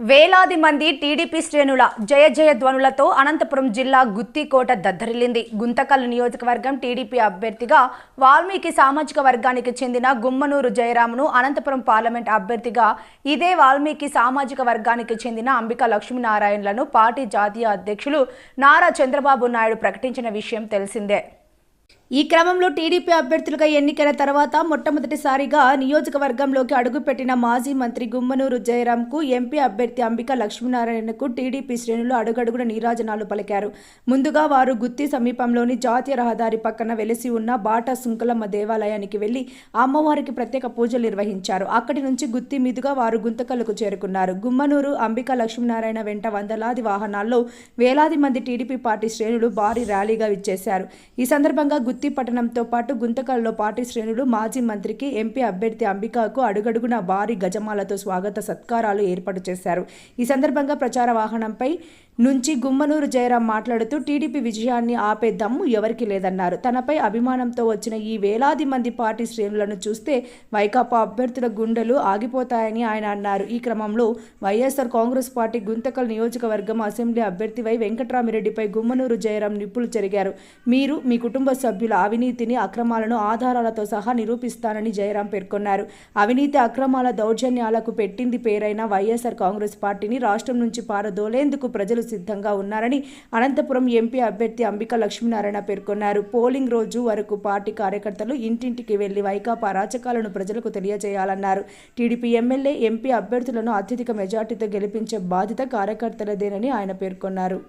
వేలాది మంది టీడీపీ శ్రేణుల జయ జయ ధ్వనులతో అనంతపురం జిల్లా గుత్తికోట దద్దరిల్లింది. గుంతకల్ నియోజకవర్గం టీడీపీ అభ్యర్థిగా వాల్మీకి సామాజిక వర్గానికి చెందిన గుమ్మనూరు జయరామును అనంతపురం పార్లమెంట్ అభ్యర్థిగా ఇదే వాల్మీకి సామాజిక వర్గానికి చెందిన అంబిక లక్ష్మీనారాయణలను పార్టీ జాతీయ అధ్యక్షులు నారా చంద్రబాబు నాయుడు ప్రకటించిన విషయం తెలిసిందే. ఈ క్రమంలో టీడీపీ అభ్యర్థులుగా ఎన్నికైన తర్వాత మొట్టమొదటిసారిగా నియోజకవర్గంలోకి అడుగుపెట్టిన మాజీ మంత్రి గుమ్మనూరు జయరాంకు ఎంపీ అభ్యర్థి అంబిక లక్ష్మీనారాయణకు టీడీపీ శ్రేణులు అడుగడుగున నీరాజనాలు పలికారు. ముందుగా వారు గుత్తి సమీపంలోని జాతీయ రహదారి పక్కన వెలిసి ఉన్న బాటా సుంకలమ్మ దేవాలయానికి వెళ్ళి అమ్మవారికి ప్రత్యేక పూజలు నిర్వహించారు. అక్కడి నుంచి గుత్తి మీదుగా వారు గుంతకల్లుకు చేరుకున్నారు. గుమ్మనూరు అంబిక లక్ష్మీనారాయణ వెంట వందలాది వాహనాల్లో వేలాది మంది టీడీపీ పార్టీ శ్రేణులు భారీ ర్యాలీగా విచ్చేశారు. ఈ సందర్భంగా గుత్తి పట్టణంతో పాటు గుంతకల్లో పార్టీ శ్రేణులు మాజీ మంత్రికి ఎంపీ అభ్యర్థి అంబికాకు అడుగడుగున భారీ గజమాలతో స్వాగత సత్కారాలు ఏర్పాటు చేశారు. ఈ సందర్భంగా ప్రచార వాహనంపై నుంచి గుమ్మనూరు జయరాం మాట్లాడుతూ టీడీపీ విజయాన్ని ఆపే దమ్ము ఎవరికి లేదన్నారు. తనపై అభిమానంతో వచ్చిన ఈ వేలాది మంది పార్టీ శ్రేణులను చూస్తే వైకాపా అభ్యర్థుల గుండెలు ఆగిపోతాయని ఆయన అన్నారు. ఈ క్రమంలో వైఎస్ఆర్ కాంగ్రెస్ పార్టీ గుంతకల్ నియోజకవర్గం అసెంబ్లీ అభ్యర్థివై వెంకట్రామిరెడ్డిపై గుమ్మనూరు జయరాం నిప్పులు జరిగారు మీరు మీ కుటుంబ సభ్యుల అవినీతిని అక్రమాలను ఆధారాలతో సహా నిరూపిస్తానని జయరాం పేర్కొన్నారు. అవినీతి అక్రమాల దౌర్జన్యాలకు పెట్టింది పేరైన వైఎస్ఆర్ కాంగ్రెస్ పార్టీని రాష్ట్రం నుంచి పారదోలేందుకు ప్రజలు సిద్ధంగా ఉన్నారని అనంతపురం ఎంపీ అభ్యర్థి అంబిక లక్ష్మీనారాయణ పేర్కొన్నారు. పోలింగ్ రోజు వరకు పార్టీ కార్యకర్తలు ఇంటింటికి వెళ్ళి వైకాపా రాచకాలను ప్రజలకు తెలియజేయాలన్నారు. టీడీపీ ఎమ్మెల్యే ఎంపీ అభ్యర్థులను అత్యధిక మెజార్టీతో గెలిపించే బాధ్యత కార్యకర్తలదేనని ఆయన పేర్కొన్నారు.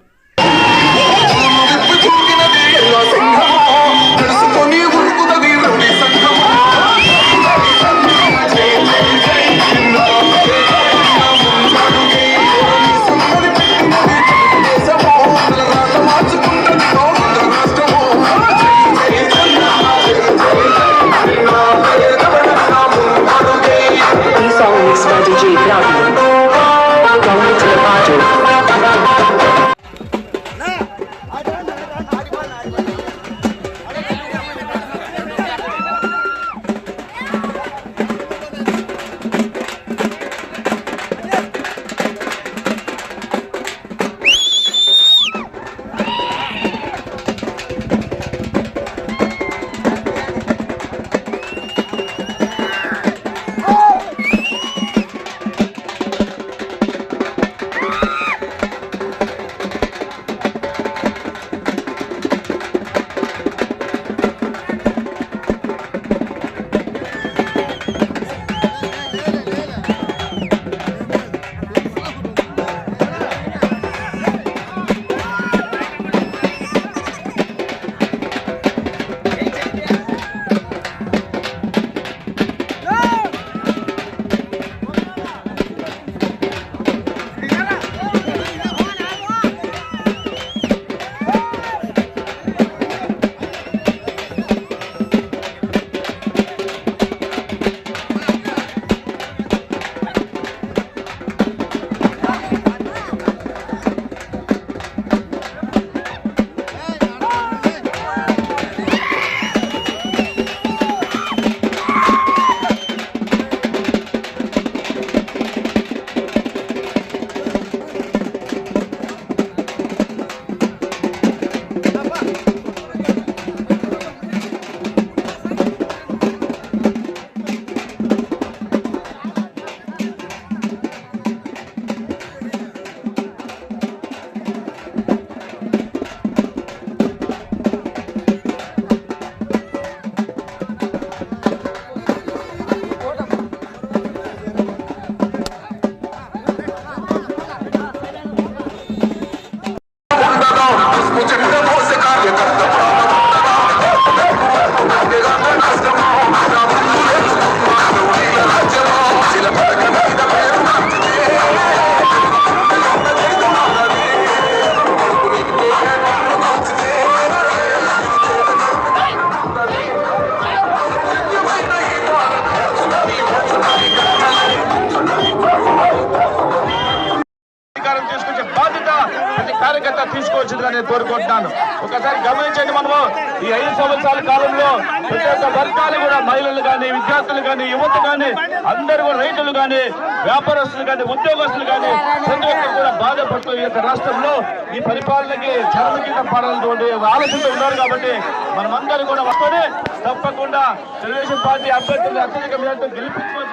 గెలుచుకోవచ్చుగా నేను కోరుకుంటున్నాను. ఒకసారి గమనించండి మనము ఈ ఐదు సంవత్సరాల కాలంలో ప్రతి ఒక్క వర్గాలు కూడా మహిళలు కానీ విద్యార్థులు కానీ యువత కానీ అందరూ కూడా రైతులు కానీ వ్యాపారస్తులు కానీ ఉద్యోగస్తులు కానీ ప్రతి ఒక్కరు కూడా బాధపడుతూ ఈ యొక్క రాష్ట్రంలో ఈ పరిపాలనకి చరమగీతం పాడాలన్నటువంటి ఆలోచనలు ఉన్నారు కాబట్టి మనమందరూ కూడా వస్తూనే తప్పకుండా తెలుగుదేశం పార్టీ అభ్యర్థులు అత్యధిక మేరకు గెలిపించుకొని